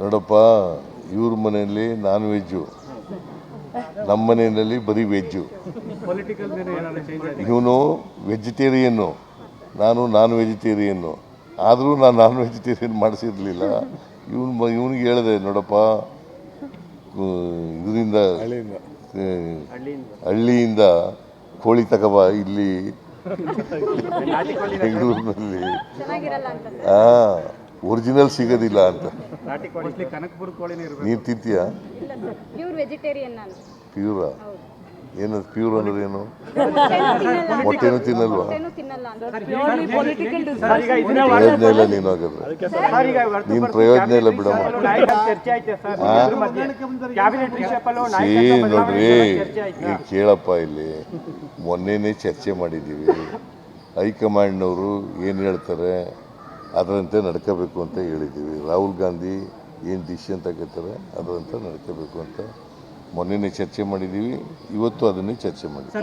ನೋಡಪ್ಪ ಇವ್ರ ಮನೆಯಲ್ಲಿ ನಾನ್ ವೆಜ್ಜು. ನಮ್ಮ ಮನೆಯಲ್ಲಿ ಬರೀ ವೆಜ್ಜು. ಇವನು ವೆಜಿಟೇರಿಯನ್ನು ನಾನು ನಾನ್ ವೆಜಿಟೇರಿಯನ್ನು. ಆದರೂ ನಾನು ನಾನ್ ವೆಜಿಟೇರಿಯನ್ ಮಾಡಿಸಿರ್ಲಿಲ್ಲ. ಇವನು ಇವನಿಗೆ ಹೇಳಿದೆ ನೋಡಪ್ಪ ಇದರಿಂದ ಹಳ್ಳಿಯಿಂದ. ಹಳ್ಳಿಯಿಂದ. ಕೋಳಿ ತಗಬ ಇಲ್ಲಿ. ಬೆಂಗಳೂರಿನಲ್ಲಿ. ಹಾಂ ಒರಿಜಿನಲ್ ಸಿಗೋದಿಲ್ಲ ಅಂತ. ನಾಟಿ ಕೋಳಿ ಕನಕಪುರ ಕೋಳಿನೇ ಇರಬೇಕು. ನೀನು ತಿಂತೀಯಾ? ಇಲ್ಲ ಸರ್ ಪ್ಯೂರ್ ವೆಜಿಟೇರಿಯನ್ ನಾನು. ಪ್ಯೂರಾ ಹೌದು. ಏನದು ಪ್ಯೂರ್ ಅಂದ್ರೆ ಏನು? ಮೊಟ್ಟೆನೂ ತಿನ್ನಲ್ವಾ? ಪ್ರಯೋಜನ ಇಲ್ಲ ನೀನು ಹಾಗಾದ್ರೆ. ನೀನು ಪ್ರಯೋಜನ ಇಲ್ಲ ಬಿಡಮ್ಮ. ಚರ್ಚೆ ಆಯ್ತು ಸರ್. ಆ? ಮಧ್ಯೆ ಕ್ಯಾಬಿನೆಟ್ ರಿಷಪಲ್ಲೂ ಸಿ ನೋಡ್ರಿ ಈಗ ಕೇಳಪ್ಪ ಇಲ್ಲಿ. ಮೊನ್ನೆನೇ ಚರ್ಚೆ ಮಾಡಿದ್ದೀವಿ. ಹೈಕಮಾಂಡ್ನವರು ಏನು ಹೇಳ್ತಾರೆ? ಅದರಂತೆ ನಡ್ಕೋಬೇಕು ಅಂತ ಹೇಳಿದ್ದೀವಿ. ರಾಹುಲ್ ಗಾಂಧಿ ಏನು ಡಿಸಿಷನ್ ತಗೋತಾರೆ ಅದರಂತೆ ನಡ್ಕೋಬೇಕು ಅಂತ ಮೊನ್ನೆನೇ ಚರ್ಚೆ ಮಾಡಿದ್ದೀವಿ ಇವತ್ತು ಅದನ್ನೇ ಚರ್ಚೆ ಮಾಡಿದ್ದೀವಿ.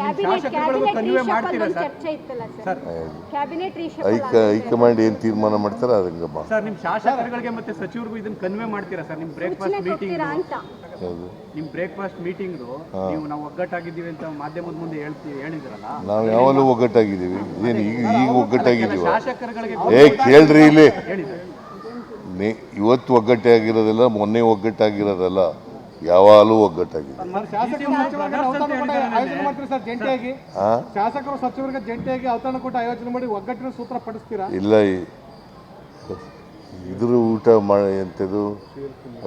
ಹೈಕಮಾಂಡ್ ಏನು ತೀರ್ಮಾನ ಮಾಡ್ತಾರೆ ಅದಂಗೆ ಸರ್ ನಿಮ್ಮ ಶಾಸಕರುಗಳಿಗೆ ಮತ್ತೆ ಸಚಿವರಿಗೂ ಇದನ್ನ ಕನ್ವೆ ಮಾಡ್ತೀರಾ ಸರ್? ನಿಮ್ಮ ಬ್ರೇಕ್ಫಾಸ್ಟ್ ಮೀಟಿಂಗ್ ಹೋಗ್ತೀರಾ ಅಂತ. ಹೌದು. ನಿಮ್ಮ ಬ್ರೇಕ್ಫಾಸ್ಟ್ ಮೀಟಿಂಗ್ ನೀವು ನಾವು ಒಗ್ಗಟ್ಟಾಗಿದ್ದೀವಿ ಅಂತ ಮಾಧ್ಯಮದ ಮುಂದೆ ಹೇಳ್ತೀವಿ ಹೇಳಿದ್ರಲ್ಲ? ನಾವು ಯಾವಾಗಲೂ ಒಗ್ಗಟ್ಟಾಗಿದ್ದೀವಿ. ಏನು ಈಗ ಈಗ ಒಗ್ಗಟ್ಟಾಗಿದ್ದೀವ? ಶಾಸಕರುಗಳಿಗೆ ಏ ಕೇಳ್ರಿ ಇಲ್ಲಿ. ಇವತ್ತು ಒಗ್ಗಟ್ಟೆ ಇವತ್ತು ಒಗ್ಗಟ್ಟಾಗಿರೋದಲ್ಲ ಮೊನ್ನೆ ಒಗ್ಗಟ್ಟಾಗಿರೋದಲ್ಲ. ಯಾವಾಗಲೂ ಒಗ್ಗಟ್ಟಾಗಿದೆ ಶಾಸಕರು ಸಚಿವರಿಗೆ ಔತಣ ಆಯೋಜನೆ ಮಾಡ್ತೀರಾ ಸರ್ ಜಂಟಿಯಾಗಿ? ಆ? ಶಾಸಕರು ಸಚಿವರಿಗೆ ಜಂಟಿಯಾಗಿ ಔತಣ ಕೂಟ ಆಯೋಜನೆ ಮಾಡಿ ಒಗ್ಗಟ್ಟಿನ ಸೂತ್ರ ಪಡಿಸ್ತೀರಾ ಇಲ್ಲ ಇದ್ರ ಊಟ ಮಾಡಿ ಎಂಥದ್ದು?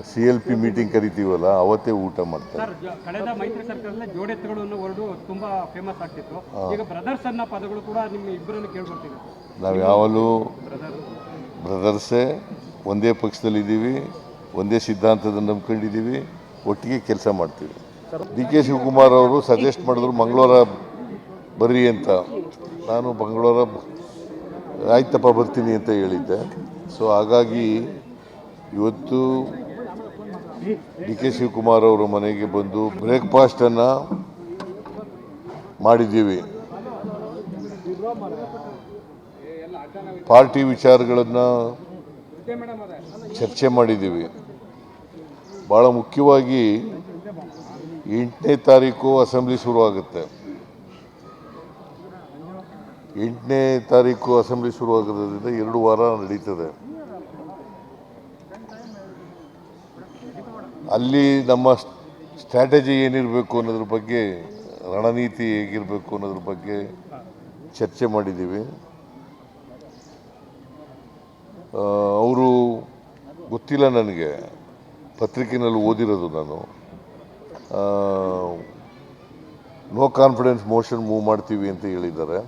ಸಿ ಎಲ್ ಪಿ ಮೀಟಿಂಗ್ ಕರಿತೀವಲ್ಲ ಅವತ್ತೇ ಊಟ ಮಾಡ್ತಾರೆ. ಕಳೆದ ಮೈತ್ರಿ ಸರ್ಕಾರದಲ್ಲಿ ಜೋಡೆತ್ತುಗಳು ಅನ್ನೋ ವರ್ಡು ತುಂಬಾ ಫೇಮಸ್ ಆಗ್ತಿತ್ತು. ಈಗ ಬ್ರದರ್ಸ್ ಅನ್ನೋ ಪದಗಳು ಕೂಡ ನಿಮ್ಮ ಇಬ್ಬರನ್ನು ಕೇಳ್ಕೊಡ್ತೀವಿ ನಾವು ಯಾವಾಗಲೂ ಬ್ರದರ್ಸೇ ಒಂದೇ ಪಕ್ಷದಲ್ಲಿದ್ದೀವಿ ಒಂದೇ ಸಿದ್ಧಾಂತದ ನಂಬ್ಕೊಂಡಿದ್ದೀವಿ ಒಟ್ಟಿಗೆ ಕೆಲಸ ಮಾಡ್ತೀವಿ. ಡಿ ಕೆ ಶಿವಕುಮಾರ್ ಅವರು ಸಜೆಸ್ಟ್ ಮಾಡಿದ್ರು ಮಂಗಳವಾರ ಬರ್ರಿ ಅಂತ. ನಾನು ಮಂಗಳವಾರ ಆಯ್ತಪ್ಪ ಬರ್ತೀನಿ ಅಂತ ಹೇಳಿದ್ದೆ. ಸೊ ಹಾಗಾಗಿ ಇವತ್ತು ಡಿ ಕೆ ಶಿವಕುಮಾರ್ ಅವರ ಮನೆಗೆ ಬಂದು ಬ್ರೇಕ್ಫಾಸ್ಟನ್ನು ಮಾಡಿದ್ದೀವಿ. ಪಾರ್ಟಿ ವಿಚಾರಗಳನ್ನು ಚರ್ಚೆ ಮಾಡಿದ್ದೀವಿ. ಭಾಳ ಮುಖ್ಯವಾಗಿ ಎಂಟನೇ ತಾರೀಕು ಅಸೆಂಬ್ಲಿ ಶುರುವಾಗುತ್ತೆ. ಎಂಟನೇ ತಾರೀಕು ಅಸೆಂಬ್ಲಿ ಶುರುವಾಗೋದ್ರಿಂದ ಎರಡು ವಾರ ನಡೀತದೆ. ಅಲ್ಲಿ ನಮ್ಮ ಸ್ಟ್ರಾಟಜಿ ಏನಿರಬೇಕು ಅನ್ನೋದ್ರ ಬಗ್ಗೆ, ರಣನೀತಿ ಹೇಗಿರಬೇಕು ಅನ್ನೋದ್ರ ಬಗ್ಗೆ ಚರ್ಚೆ ಮಾಡಿದ್ದೀವಿ. ಅವರು ಗೊತ್ತಿಲ್ಲ ನನಗೆ. ಪತ್ರಿಕೆನಲ್ಲಿ ಓದಿರೋದು ನಾನು. ನೋ ಕಾನ್ಫಿಡೆನ್ಸ್ ಮೋಷನ್ ಮೂವ್ ಮಾಡ್ತೀವಿ ಅಂತ ಹೇಳಿದ್ದಾರೆ.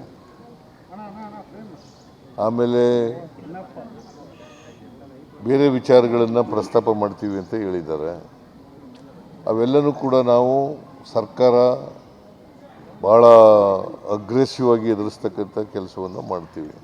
ಆಮೇಲೆ ಬೇರೆ ವಿಚಾರಗಳನ್ನು ಪ್ರಸ್ತಾಪ ಮಾಡ್ತೀವಿ ಅಂತ ಹೇಳಿದ್ದಾರೆ. ಅವೆಲ್ಲನೂ ಕೂಡ ನಾವು ಸರ್ಕಾರ ಭಾಳ ಅಗ್ರೆಸಿವ್ ಆಗಿ ಎದುರಿಸ್ತಕ್ಕಂಥ ಕೆಲಸವನ್ನು ಮಾಡ್ತೀವಿ.